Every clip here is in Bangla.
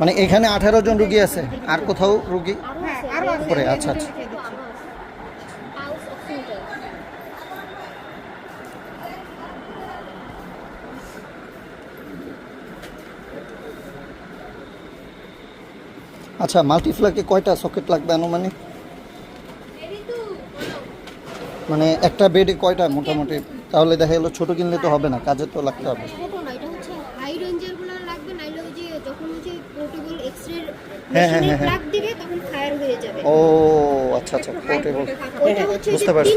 মানে এখানে আঠারো জন রুগী আছে? আর কোথাও রুগী উপরে, আচ্ছা, আচ্ছা। আচ্ছা মাল্টিফ্লাকে কয়টা সকেট লাগবে আনুমানিক? মানে একটা বেডে কয়টা মোটামুটি? তাহলে দেখা গেলো ছোট কিনলে তো হবে না কাজে তো লাগতে হবে। ছোট না এটা হচ্ছে হাই রেঞ্জেরগুলো লাগবে নাইলে ওই যে যখন হচ্ছে পোর্টেবল এক্সরে হ্যাঁ, হ্যাঁ, হ্যাঁ, হ্যাঁ। প্লাগ দিবে তখন ফায়ার হয়ে যাবে। ও আচ্ছা আচ্ছা পোর্টেবল বুঝতে পারছি,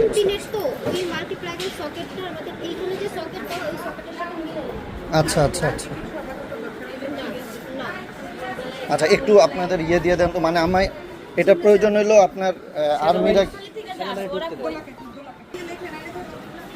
আচ্ছা আচ্ছা আচ্ছা। আচ্ছা একটু আপনাদের ইয়ে দিয়ে দেন তো মানে আমায় এটা প্রয়োজন হলো আপনার আর্মিরা